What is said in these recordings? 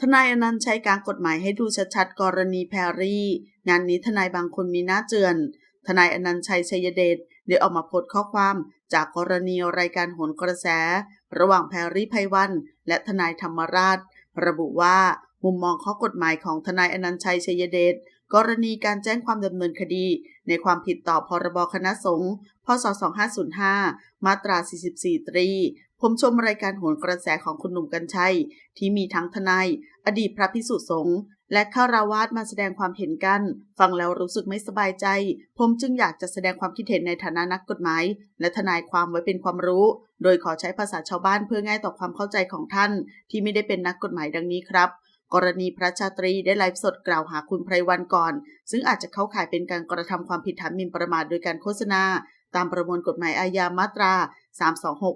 ทนายอนันต์ใช้การกฎหมายให้ดูชัดๆ กรณีแพรรี่ งานนี้ทนายบางคนมีหน้าเจือน ทนายอนันต์ชัยชัยเดชได้ออกมาโพสต์ข้อความจากกรณีรายการโหนกระแส ระหว่างแพรรี่ไพวันและทนายธรรมราช ระบุว่า มุมมองข้อกฎหมายของทนายอนันต์ชัยชัยเดช กรณีการแจ้งความดำเนินคดี ในความผิดต่อพรบคณะสงฆ์พศ 2505 มาตรา 44 ตรี ผมชมรายการโหนกระแสของคุณหนุ่มกัญชัย ที่มีทั้งทนาย อดีตพระพิสุสงฆ์และข้าราวาสมาแสดงความเห็นกัน ฟังแล้วรู้สึกไม่สบายใจ ผมจึงอยากจะแสดงความคิดเห็นในฐานะนักกฎหมาย และทนายความไว้เป็นความรู้ โดยขอใช้ภาษาชาวบ้านเพื่อง่ายต่อความเข้าใจของท่าน ที่ไม่ได้เป็นนักกฎหมายดังนี้ครับ กรณีพระชาตรีได้ไลฟ์สดกล่าวหาคุณไพรวันก่อน ซึ่งอาจจะเข้าข่ายเป็นการกระทำความผิดฐานหมิ่นประมาทโดยการโฆษณา ตามประมวลกฎหมายอาญามาตรา 326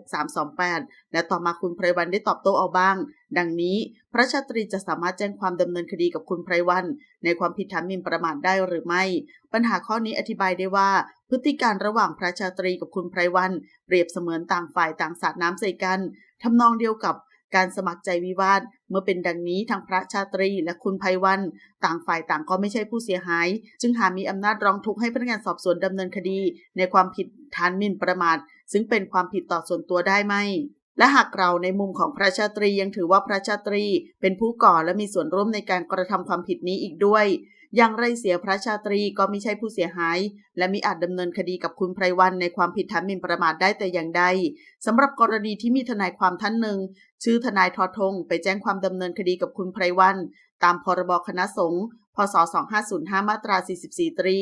328 และต่อมาคุณไพรวันได้ตอบโต้เอาบ้าง ดังนี้ พระชาตรีจะสามารถแจ้งความดำเนินคดีกับคุณไพรวัน ในความผิดฐานหมิ่นประมาทได้หรือไม่ ปัญหาข้อนี้อธิบายได้ว่า พฤติการระหว่างพระชาตรีกับคุณไพรวัน เปรียบเสมือนต่างฝ่ายต่างสาดน้ำใส่กันทำนองเดียวกับ การสมัครใจวิวาท เมื่อเป็นดังนี้ทางพระชาตรีและคุณภัยวัน ต่างฝ่ายต่างก็ไม่ใช่ผู้เสียหาย จึงหามีอำนาจร้องทุกข์ให้พนักงานสอบสวนดำเนินคดี ในความผิดฐานหมิ่นประมาท ซึ่งเป็นความผิดต่อส่วนตัวได้ไหม และหากเราในมุมของพระชาตรียังถือว่าพระชาตรีเป็นผู้ก่อและมีส่วนร่วมในการกระทำความผิดนี้อีกด้วย อย่างไรเสียพระชาตรีก็ไม่ใช่ผู้เสียหาย และมิอาจดำเนินคดีกับคุณไพรวันในความผิดฐานหมิ่นประมาทได้แต่อย่างใดสำหรับกรณีที่มีทนายความท่านหนึ่ง ชื่อทนายทอทง ไปแจ้งความดำเนินคดีกับคุณไพรวัน ตามพรบคณะสงฆ์ ศ 2505 มาตรา 44 ตรี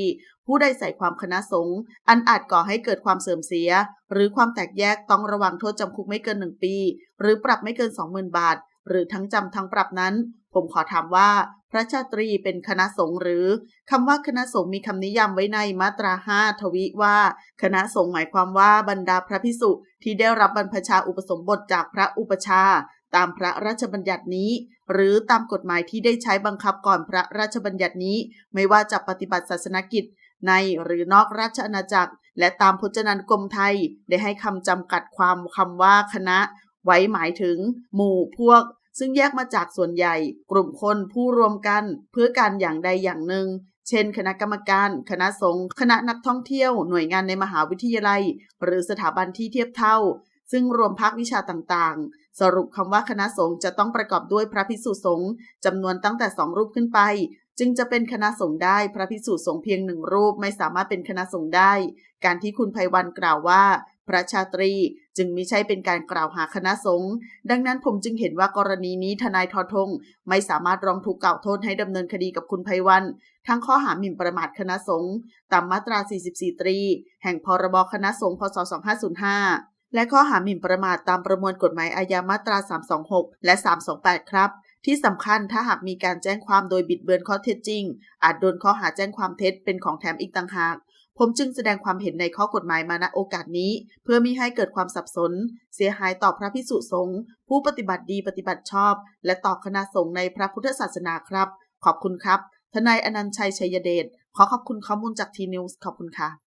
ผู้ใดใส่ความคณะสงฆ์อันอาจก่อให้เกิดความเสื่อมเสีย หรือความแตกแยกต้องระวังโทษจำคุกไม่เกิน 1 ปี หรือปรับไม่เกิน 20,000 บาท หรือทั้งจำทั้งปรับนั้น ผมขอถามว่า พระชาตรีเป็นคณะสงฆ์หรือคำว่าคณะสงฆ์มีคำนิยามไว้ในมาตรา 5 ทวิว่า คณะสงฆ์หมายความว่าบรรดาพระพิสุที่ได้รับบรรพชาอุปสมบทจากพระอุปชา ตามพระราชบัญญัตินี้ หรือตามกฎหมายที่ได้ใช้บังคับก่อนพระราชบัญญัตินี้ ไม่ว่าจะปฏิบัติศาสนกิจ ในหรือนอกราชอาณาจักร และตามพจนานุกรมไทยได้ให้คำจำกัดความคำว่าคณะ ไว้หมายถึง หมู่พวก ซึ่งแยกมาจากส่วนใหญ่ กลุ่มคนผู้รวมกัน เพื่อการอย่างใดอย่างหนึ่งเช่น คณะกรรมการ คณะสงฆ์ คณะนักท่องเที่ยว หน่วยงานในมหาวิทยาลัย หรือสถาบันที่เทียบเท่า ซึ่งรวมภาควิชาต่างๆ สรุปคำว่าคณะสงฆ์จะต้องประกอบด้วยพระภิกษุสงฆ์จำนวนตั้งแต่สองรูปขึ้นไป จึงจะเป็นคณะสงฆ์ได้พระภิกษุสงฆ์เพียงหนึ่งรูปไม่สามารถเป็นคณะสงฆ์ได้ การที่คุณไพวันกล่าวว่า พระชาตรีจึงไม่ใช่เป็นการกล่าวหาคณะสงฆ์ดังนั้นผมจึงเห็นว่ากรณีนี้ทนายทอทงไม่สามารถร้องทุกกล่าวโทษให้ดำเนินคดีกับคุณไพวัน ทั้งข้อหาหมิ่นประมาทคณะสงฆ์ตามมาตรา 44 ตรี แห่งพรบคณะสงฆ์พศ 2505 และข้อหาหมิ่นประมาทตามประมวลกฎหมายอาญามาตรา 326 และ 328 ครับ ที่สำคัญถ้าหากมีการแจ้งความโดยบิดเบือนข้อเท็จจริง อาจโดนข้อหาแจ้งความเท็จเป็นของแถมอีกต่างหากผมจึงแสดงความเห็นในข้อกฎหมายมาณโอกาสนี้ เพื่อมิให้เกิดความสับสน เสียหายต่อพระพิสุสงฆ์ผู้ปฏิบัติดีปฏิบัติชอบ และต่อคณะสงฆ์ในพระพุทธศาสนาครับ ขอบคุณครับ ทนายอนันต์ชัยชัยเดชขอขอบคุณข้อมูลจากทีนิวส์ขอบคุณค่ะ